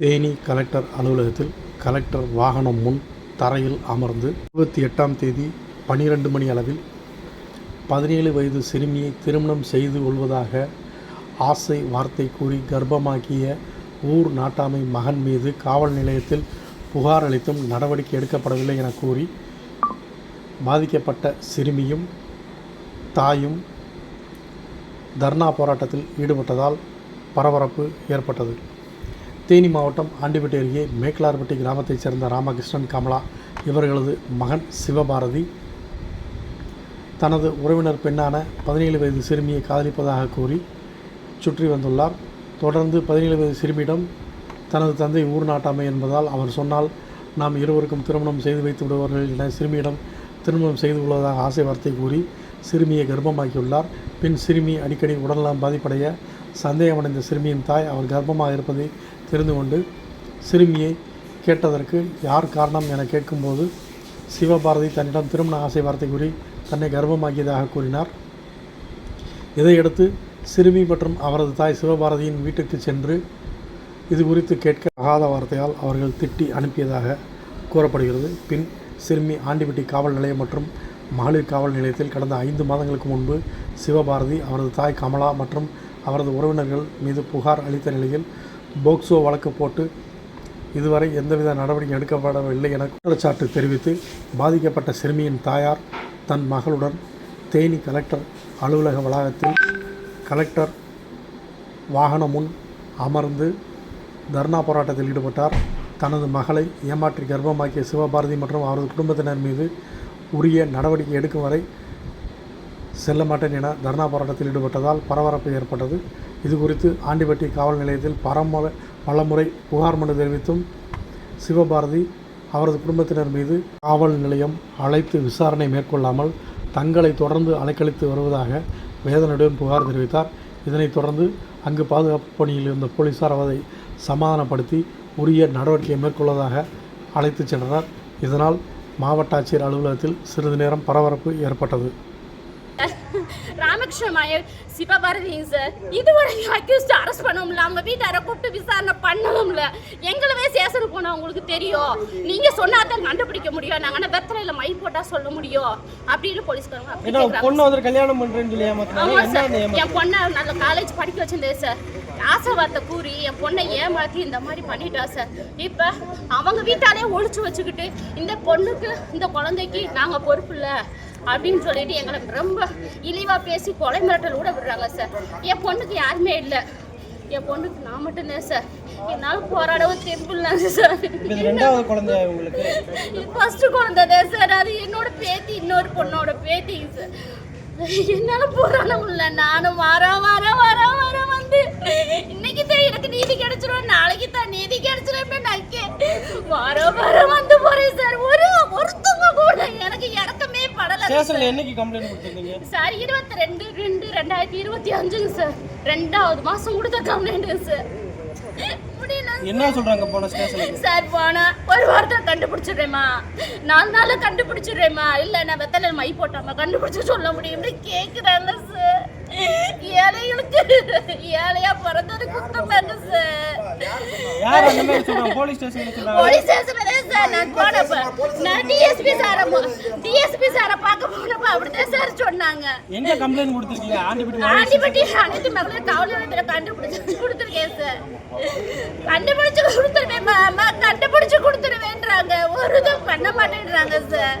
Theni collector அலுவலகத்தில் collector வாகனம் முன் தரையில் அமர்ந்து இருபத்தி எட்டாம் தேதி பனிரெண்டு மணி அளவில் பதினேழு வயது சிறுமியை திருமணம் செய்து கொள்வதாக ஆசை வார்த்தை கூறி கர்ப்பமாக்கிய ஊர் நாட்டாமை மகன் மீது காவல் நிலையத்தில் புகார் அளித்தும் நடவடிக்கை எடுக்கப்படவில்லை என கூறி பாதிக்கப்பட்ட சிறுமியும் தாயும் தர்ணா போராட்டத்தில் ஈடுபட்டதால் பரபரப்பு ஏற்பட்டது. தேனி மாவட்டம் ஆண்டிப்பட்டி அருகே மேக்கலார்பட்டி கிராமத்தைச் சேர்ந்த ராமகிருஷ்ணன் கமலா இவர்களது மகன் சிவபாரதி. தனது உறவினர் பெண்ணான பதினேழு வயது சிறுமியை காதலிப்பதாக கூறி சுற்றி வந்துள்ளார். தொடர்ந்து பதினேழு வயது சிறுமியிடம் தனது தந்தை ஊர் நாட்டாமை என்பதால் அவர் சொன்னால் நாம் இருவருக்கும் திருமணம் செய்து வைத்து விடுவார்கள் என சிறுமியிடம் திருமணம் செய்து கொள்வதாக ஆசை வார்த்தை கூறி சிறுமியை கர்ப்பமாக்கியுள்ளார். பின் சிறுமி அடிக்கடி உடல்நலம் பாதிப்படைய சந்தேகமடைந்த சிறுமியின் தாய் அவர் கர்ப்பமாக இருப்பதை தெரிந்து கொண்டு சிறுமியை கேட்டதற்கு யார் காரணம் என கேட்கும்போது சிவபாரதி தன்னிடம் திருமண ஆசை வார்த்தை கூறி தன்னை கர்ப்பமாக்கியதாக கூறினார். இதையடுத்து சிறுமி மற்றும் அவரது தாய் சிவபாரதியின் வீட்டுக்கு சென்று இது குறித்து கேட்க ஆகாத வார்த்தையால் அவர்கள் திட்டி அனுப்பியதாக கூறப்படுகிறது. பின் சிறுமி ஆண்டிப்பட்டி காவல் நிலையம் மற்றும் மகளிர் காவல் நிலையத்தில் கடந்த ஐந்து மாதங்களுக்கு முன்பு சிவபாரதி அவரது தாய் கமலா மற்றும் அவரது உறவினர்கள் மீது புகார் அளித்த நிலையில் போக்சோ வழக்கு போட்டு இதுவரை எந்தவித நடவடிக்கை எடுக்கப்படவில்லை என குற்றச்சாட்டு தெரிவித்து பாதிக்கப்பட்ட சிறுமியின் தாயார் தன் மகளுடன் தேனி கலெக்டர் அலுவலக வளாகத்தில் கலெக்டர் வாகனம் முன் அமர்ந்து தர்ணா போராட்டத்தில் ஈடுபட்டார். தனது மகளை ஏமாற்றி கர்ப்பமாக்கிய சிவபாரதி மற்றும் அவரது குடும்பத்தினர் மீது உரிய நடவடிக்கை எடுக்கும் வரை செல்ல மாட்டேன் என தர்ணா போராட்டத்தில் ஈடுபட்டதால் பரபரப்பு ஏற்பட்டது. இது குறித்து ஆண்டிப்பட்டி காவல் நிலையத்தில் பரமுறை பலமுறை புகார் மனு தெரிவித்தும் சிவபாரதி அவரது குடும்பத்தினர் மீது காவல் நிலையம் அழைத்து விசாரணை மேற்கொள்ளாமல் தங்களை தொடர்ந்து அலைக்கழித்து வருவதாக வேதனையுடன் புகார் தெரிவித்தார். இதனைத் தொடர்ந்து அங்கு பாதுகாப்பு பணியில் இருந்த போலீசார் அவரை சமாதானப்படுத்தி உரிய நடவடிக்கையை மேற்கொள்வதாக அழைத்துச் சென்றனர். இதனால் மாவட்ட ஆட்சியர் அலுவலகத்தில் சிறிது நேரம் பரபரப்பு ஏற்பட்டது. ராமகிருஷ்ணன் மாயர் சிவபாரதிங்க சார் இதுவரைக்கும் அக்யூஸ்ட் அரெஸ்ட் பண்ணவும்ல அவங்க வீட்டார கூப்பிட்டு விசாரணை பண்ணவும்ல எங்களவே சேஷனுக்கு போனா உங்களுக்கு தெரியும். நீங்க சொன்னா தான் கண்டுபிடிக்க முடியும். நாங்க என்ன வெத்தலையில மை போட்டா சொல்ல முடியும். அப்படின்னு போலீஸ்காரங்க. பொண்ணு வந்து கல்யாணம் பண்றேன்னு சொல்லி ஏமாத்தினாங்க ஆமா என்ன சார் என் பொண்ணை நல்ல காலேஜ் படிக்க வச்சிருந்தேன் சார் ஆசைவார்த்தை கூறி என் பொண்ணை ஏமாத்தி இந்த மாதிரி பண்ணிட்டா சார் இப்போ அவங்க வீட்டாலே ஒழிச்சு வச்சுக்கிட்டு இந்த பொண்ணுக்கு இந்த குழந்தைக்கு நாங்க பொறுப்பு இல்ல. அப்படின்னு சொல்லிட்டு எங்களை ரொம்ப இழிவா பேசி கொலை மிரட்டல் கூட விடுறாங்க சார். என் பொண்ணுக்கு யாருமே இல்லை. என் பொண்ணுக்கு நான் மட்டும்தான் சார். என்னால் போராடவும் தெம்பிள்ளாங்க சார். இது ரெண்டாவது குழந்தை உங்களுக்கு? ஃபர்ஸ்ட் குழந்தை சார். அது என்னோட பேத்தி இன்னொரு பொண்ணோட பேத்திங்க சார். என்னால போராட முடியல நானும் வர வர வர வர வந்து இன்னைக்கு தான் எனக்கு நீதி கிடைச்சிரும் நாளைக்கு தான் நீதி கிடைச்சிரும் நக்கே வர வர வந்து போறேன் சார் ஒரு ஒருத்தவங்க கூட எனக்கு இறக்கமே படல ஸ்டேஷன்ல என்னைக்கு கம்ப்ளைண்ட் கொடுத்துருந்தீங்க? சார் இருபத்தி ரெண்டு ரெண்டு ரெண்டாயிரத்தி இருபத்தி அஞ்சுங்க சார். ரெண்டாவது மாசம் கொடுத்த கம்ப்ளைண்ட்டுங்க சார். என்ன சொல்றாங்க போன ஸ்டேஷனுக்கு சார் போனா ஒரு வாரத்தில் கண்டுபிடிச்சிடுறேம்மா. நாலு நாள் கண்டுபிடிச்சிடுறேம்மா. இல்லை நான் வெத்தலை மை போட்டாமா கண்டுபிடிச்சு சொல்ல முடியும்னு கேட்குறாங்க சார். ஏழைகளுக்கு ஏழையா பிறந்தது குத்தம் தாங்க சார் யார் அந்த மாதிரி சொல்றாங்க போலீஸ் ஸ்டேஷன்ல சொல்றாங்க போலீஸ் ஸ்டேஷன்ல சார் நான் போனப்ப நான் டிஎஸ்பி சாரை டிஎஸ்பி சாரை பார்க்க போனப்ப அப்படிதான் சார் சொன்னாங்க. எங்க கம்ப்ளைண்ட் கொடுத்துருக்கீங்க? ஆண்டிபட்டி ஆண்டிப்பட்டி அனைத்து மகளிர் காவல் நிலையத்தில் கண்டுபிடிச்சு கொடுத்துருக்கேன் சார் கண்டுபிடிச்சு கொடுத்துருவேன் மாமா கண்டுபிடிச்சு கொடுத்துருவேன்றாங்க. ஒரு இதுவும் பண்ண மாட்டேன்றாங்க சார்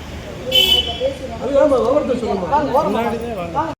முன்னாடியே வாங்க.